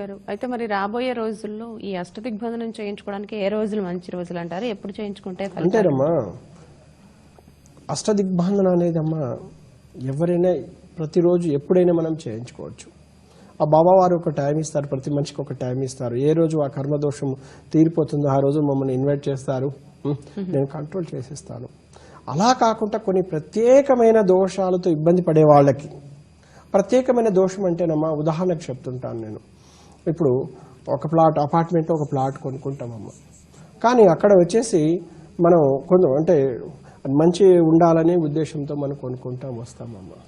గారు. అయితే మరి రాబోయే రోజుల్లో ఈ అష్టదిగ్బంధనం చేయించుకోవడానికి ఏ రోజులు మంచి రోజులు అంటారు? ఎప్పుడు చేయించుకుంటే? అంతేనమ్మా అష్టదిగ్బంధన అనేది అమ్మా ఎవరైనా ప్రతిరోజు ఎప్పుడైనా మనం చేయించుకోవచ్చు. ఆ బాబావారు ఒక టైం ఇస్తారు ప్రతి మనిషికి ఒక టైం ఇస్తారు. ఏ రోజు ఆ కర్మదోషం తీరిపోతుందో ఆ రోజు మమ్మల్ని ఇన్వైట్ చేస్తారు. నేను కంట్రోల్ చేసేస్తాను. అలా కాకుండా కొన్ని ప్రత్యేకమైన దోషాలతో ఇబ్బంది పడే వాళ్ళకి ప్రత్యేకమైన దోషం అంటేనమ్మా ఉదాహరణకు చెప్తుంటాను నేను. ఇప్పుడు ఒక ప్లాట్ అపార్ట్మెంట్లో ఒక ప్లాట్ కొనుక్కుంటామమ్మా. కానీ అక్కడ వచ్చేసి మనం కొంచెం అంటే మంచి ఉండాలనే ఉద్దేశంతో మనం కొనుక్కుంటాం వస్తామమ్మా.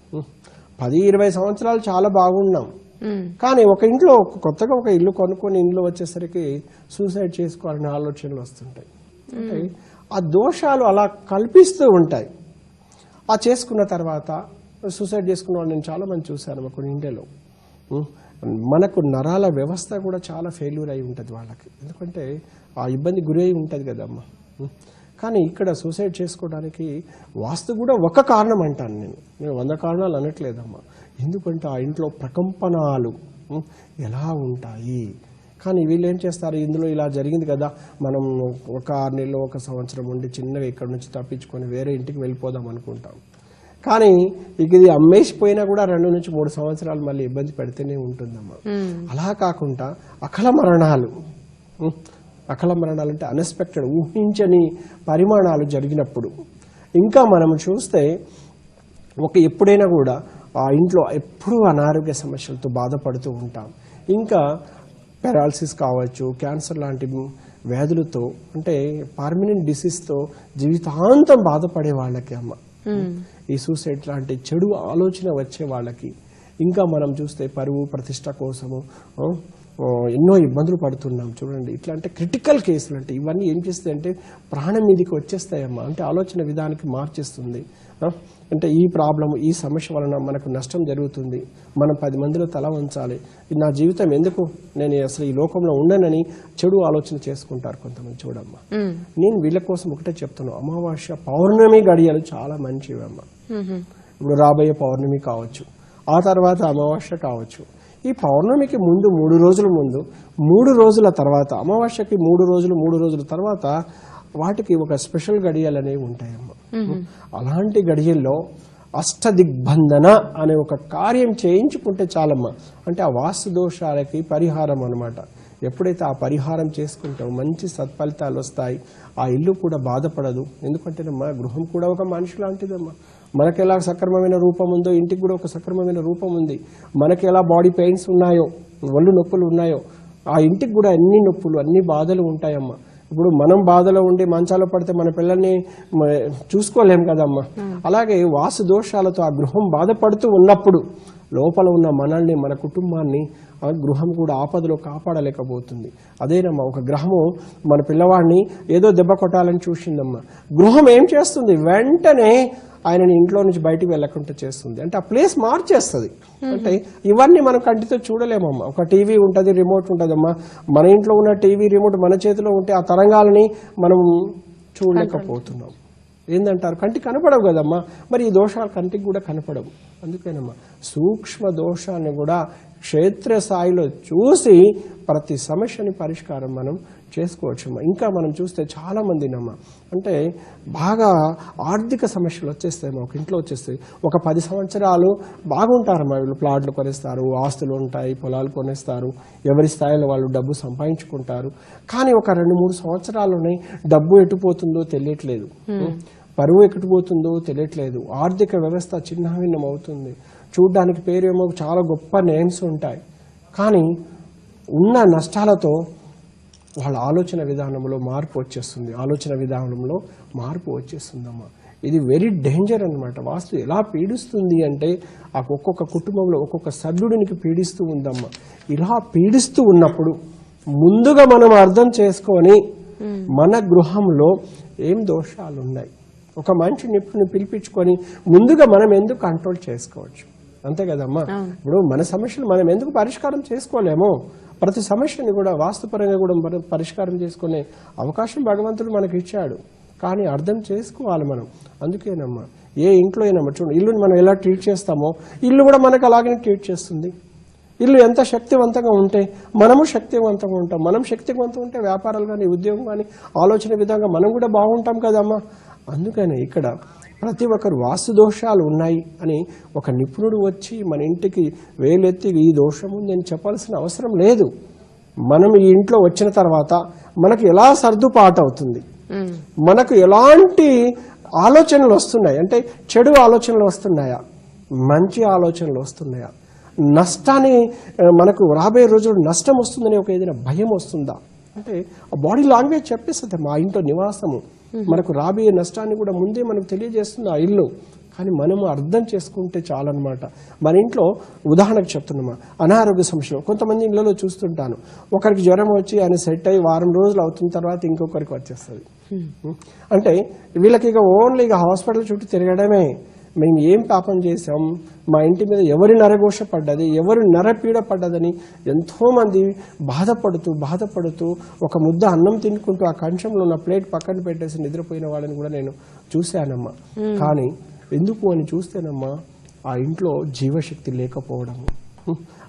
పది ఇరవై సంవత్సరాలు చాలా బాగున్నాం. కానీ ఒక ఇంట్లో కొత్తగా ఒక ఇల్లు కొనుక్కొని ఇంట్లో వచ్చేసరికి సూసైడ్ చేసుకోవాలనే ఆలోచనలు వస్తుంటాయి. అంటే ఆ దోషాలు అలా కల్పిస్తూ ఉంటాయి. ఆ చేసుకున్న తర్వాత సూసైడ్ చేసుకున్న వాళ్ళు నేను చాలా మంది చూశాను కొన్ని ఇండియాలో. మనకు నరాల వ్యవస్థ కూడా చాలా ఫెయిల్యూర్ అయి ఉంటుంది వాళ్ళకి. ఎందుకంటే ఆ ఇబ్బంది గురి అయి ఉంటుంది కదమ్మా. కానీ ఇక్కడ సూసైడ్ చేసుకోవడానికి వాస్తు కూడా ఒక కారణం అంటాను నేను. నేను వంద కారణాలు అనట్లేదమ్మా. ఎందుకంటే ఆ ఇంట్లో ప్రకంపనాలు ఎలా ఉంటాయి? కానీ వీళ్ళు ఏం చేస్తారు? ఇందులో ఇలా జరిగింది కదా మనం ఒక ఆరు నెలలో ఒక సంవత్సరం ఉండి చిన్నగా ఇక్కడ నుంచి తప్పించుకొని వేరే ఇంటికి వెళ్ళిపోదాం అనుకుంటాం. కానీ ఇక ఇది అమ్మేసిపోయినా కూడా రెండు నుంచి మూడు సంవత్సరాలు మళ్ళీ ఇబ్బంది పెడితేనే ఉంటుందమ్మా. అలా కాకుండా అకల మరణాలు అకల మరణాలు అంటే అన్ఎక్స్పెక్టెడ్ ఊహించని పరిమాణాలు జరిగినప్పుడు ఇంకా మనం చూస్తే ఒక ఎప్పుడైనా కూడా ఆ ఇంట్లో ఎప్పుడూ అనారోగ్య సమస్యలతో బాధపడుతూ ఉంటాం. ఇంకా పెరాలసిస్ కావచ్చు క్యాన్సర్ లాంటి వ్యాధులతో అంటే పర్మనెంట్ డిసీజ్తో జీవితాంతం బాధపడే వాళ్ళకి అమ్మ. ఈ సూసైడ్ లాంటి చెడు ఆలోచన వచ్చే వాళ్ళకి ఇంకా మనం చూస్తే పరువు ప్రతిష్ట కోసము ఎన్నో ఇబ్బందులు పడుతున్నాం. చూడండి ఇట్లా అంటే క్రిటికల్ కేసులు అంటే ఇవన్నీ ఏం చేస్తాయి అంటే ప్రాణం మీదకి వచ్చేస్తాయమ్మా. అంటే ఆలోచన విధానానికి మార్చేస్తుంది. అంటే ఈ ప్రాబ్లం ఈ సమస్య వలన మనకు నష్టం జరుగుతుంది. మనం పది మందిలో తల వంచాలి. నా జీవితం ఎందుకు నేను అసలు ఈ లోకంలో ఉండనని చెడు ఆలోచన చేసుకుంటారు కొంతమంది చూడమ్మా. నేను వీళ్ళ కోసం ఒకటే చెప్తున్నాను అమావాస్య పౌర్ణమి గడియలు చాలా మంచివి అమ్మ ఇప్పుడు రాబోయే పౌర్ణమి కావచ్చు. ఆ తర్వాత అమావాస్య కావచ్చు. ఈ పౌర్ణమికి ముందు మూడు రోజుల ముందు మూడు రోజుల తర్వాత అమావాస్యకి మూడు రోజులు మూడు రోజుల తర్వాత వాటికి ఒక స్పెషల్ గడియలు అనేవి ఉంటాయమ్మ. అలాంటి గడియల్లో అష్టదిగ్బంధన అనే ఒక కార్యం చేయించుకుంటే చాలమ్మా. అంటే ఆ వాస్తు దోషాలకి పరిహారం అన్నమాట. ఎప్పుడైతే ఆ పరిహారం చేసుకుంటామో మంచి సత్ఫలితాలు వస్తాయి. ఆ ఇల్లు కూడా బాధపడదు. ఎందుకంటేనమ్మా గృహం కూడా ఒక మనిషి లాంటిదమ్మా మనకి ఎలా సక్రమమైన రూపం ఉందో ఇంటికి కూడా ఒక సక్రమమైన రూపం ఉంది. మనకి ఎలా బాడీ పెయిన్స్ ఉన్నాయో ఒళ్ళు నొప్పులు ఉన్నాయో ఆ ఇంటికి కూడా అన్ని నొప్పులు అన్ని బాధలు ఉంటాయమ్మా. ఇప్పుడు మనం బాధలో ఉండి మంచాలో పడితే మన పిల్లల్ని చూసుకోలేం కదమ్మా. అలాగే వాసు దోషాలతో ఆ గృహం బాధపడుతూ ఉన్నప్పుడు లోపల ఉన్న మనల్ని మన కుటుంబాన్ని ఆ గృహం కూడా ఆపదలో కాపాడలేకపోతుంది. అదేనమ్మా ఒక గ్రహము మన పిల్లవాడిని ఏదో దెబ్బ కొట్టాలని చూసిందమ్మా. గృహం ఏం చేస్తుంది? వెంటనే ఆయనని ఇంట్లో నుంచి బయటికి వెళ్ళకుండా చేస్తుంది. అంటే ఆ ప్లేస్ మార్చేస్తుంది. అంటే ఇవన్నీ మనం కంటితో చూడలేమమ్మా. ఒక టీవీ ఉంటుంది రిమోట్ ఉంటుందమ్మా. మన ఇంట్లో ఉన్న టీవీ రిమోట్ మన చేతిలో ఉంటే ఆ తరంగాలని మనం చూడలేకపోతున్నాం. ఏందంటారు? కంటికి కనపడవు కదమ్మా. మరి ఈ దోషాలు కంటికి కూడా కనపడవు. అందుకేనమ్మా సూక్ష్మ దోషాన్ని కూడా క్షేత్ర స్థాయిలో చూసి ప్రతి సమస్యని పరిష్కారం మనం చేసుకోవచ్చమ్మా ఇంకా మనం చూస్తే చాలామందినమ్మా అంటే బాగా ఆర్థిక సమస్యలు వచ్చేస్తాయమ్మా ఒక ఇంట్లో వచ్చేస్తాయి. ఒక పది సంవత్సరాలు బాగుంటారమ్మా వీళ్ళు. ప్లాట్లు కొనేస్తారు ఆస్తులు ఉంటాయి పొలాలు కొనేస్తారు. ఎవరి స్థాయిలో వాళ్ళు డబ్బు సంపాదించుకుంటారు. కానీ ఒక రెండు మూడు సంవత్సరాల్లోనే డబ్బు ఎటుపోతుందో తెలియట్లేదు. పరువు ఎక్కడిపోతుందో తెలియట్లేదు. ఆర్థిక వ్యవస్థ చిన్నభిన్నం అవుతుంది. చూడ్డానికి పేరేమో చాలా గొప్ప నేమ్స్ ఉంటాయి. కానీ ఉన్న నష్టాలతో వాళ్ళ ఆలోచన విధానంలో మార్పు వచ్చేస్తుంది. ఆలోచన విధానంలో మార్పు వచ్చేస్తుందమ్మా. ఇది వెరీ డేంజర్ అన్నమాట. వాస్తు ఎలా పీడిస్తుంది అంటే ఆ ఒక్కొక్క కుటుంబంలో ఒక్కొక్క సభ్యుడినికి పీడిస్తూ ఉందమ్మా. ఇలా పీడిస్తూ ఉన్నప్పుడు ముందుగా మనం అర్థం చేసుకొని మన గృహంలో ఏం దోషాలు ఉన్నాయి ఒక మంచి నిపుణుని పిలిపించుకొని ముందుగా మనం ఎందుకు కంట్రోల్ చేసుకోవచ్చు? అంతే కదమ్మా? ఇప్పుడు మన సమస్యలు మనం ఎందుకు పరిష్కారం చేసుకోలేమో ప్రతి సమస్యని కూడా వాస్తుపరంగా కూడా మనం పరిష్కారం చేసుకునే అవకాశం భగవంతుడు మనకి ఇచ్చాడు. కానీ అర్థం చేసుకోవాలి మనం. అందుకేనమ్మా ఏ ఇంట్లో అయినమ్మా చూడండి ఇల్లుని మనం ఎలా ట్రీట్ చేస్తామో ఇల్లు కూడా మనకు అలాగనే ట్రీట్ చేస్తుంది. ఇల్లు ఎంత శక్తివంతంగా ఉంటే మనము శక్తివంతంగా ఉంటాం. మనం శక్తివంతం ఉంటే వ్యాపారాలు కానీ ఉద్యోగం కానీ ఆలోచన విధంగా మనం కూడా బాగుంటాం కదమ్మా. అందుకని ఇక్కడ ప్రతి ఒక్కరు వాస్తు దోషాలు ఉన్నాయి అని ఒక నిపుణుడు వచ్చి మన ఇంటికి వేలెత్తి ఈ దోషం ఉంది అని చెప్పాల్సిన అవసరం లేదు. మనం ఈ ఇంట్లో వచ్చిన తర్వాత మనకు ఎలా సర్దుబాటు అవుతుంది? మనకు ఎలాంటి ఆలోచనలు వస్తున్నాయి? అంటే చెడు ఆలోచనలు వస్తున్నాయా? మంచి ఆలోచనలు వస్తున్నాయా? నష్టాన్ని మనకు రాబోయే రోజులు నష్టం వస్తుందని ఒక ఏదైనా భయం వస్తుందా? అంటే ఆ బాడీ లాంగ్వేజ్ చెప్పేస్తుంది మా ఇంట్లో నివాసము. మనకు రాబోయే నష్టాన్ని కూడా ముందే మనకు తెలియజేస్తుంది ఆ ఇల్లు. కానీ మనము అర్థం చేసుకుంటే చాలన్నమాట. మన ఇంట్లో ఉదాహరణకు చెప్తున్నామా అనారోగ్య సమస్యలు కొంతమంది ఇళ్ళలో చూస్తుంటాను. ఒకరికి జ్వరం వచ్చి ఆయన సెట్ అయ్యి వారం రోజులు అవుతున్న తర్వాత ఇంకొకరికి వచ్చేస్తుంది. అంటే వీళ్ళకి ఇక ఓన్లీ ఇక హాస్పిటల్ చుట్టూ తిరగడమే. మేము ఏం పాపం చేసాం మా ఇంటి మీద ఎవరి నరఘోష పడ్డది? ఎవరి నరపీడ పడ్డదని ఎంతో మంది బాధపడుతూ బాధపడుతూ ఒక ముద్ద అన్నం తినుకుంటూ ఆ కంచంలో ఉన్న ప్లేట్ పక్కన పెట్టేసి నిద్రపోయిన వాళ్ళని కూడా నేను చూశానమ్మా. కానీ ఎందుకు అని చూస్తేనమ్మా ఆ ఇంట్లో జీవశక్తి లేకపోవడము.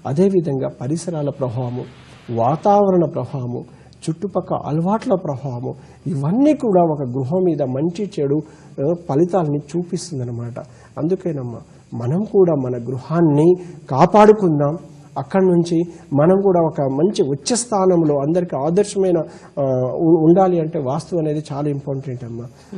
అదేవిధంగా పరిసరాల ప్రభావము వాతావరణ ప్రభావము చుట్టుపక్కల అలవాట్ల ప్రభావము ఇవన్నీ కూడా ఒక గృహం మీద మంచి చెడు ఆ, ఫలితాలని చూపిస్తుందన్నమాట. అందుకేనమ్మా మనం కూడా మన గృహాన్ని కాపాడుకుందాం. అక్కడి నుంచి మనం కూడా ఒక మంచి ఉచ్చ స్థానంలో అందరికీ ఆదర్శమైన ఉండాలి అంటే వాస్తు అనేది చాలా ఇంపార్టెంట్ అమ్మా.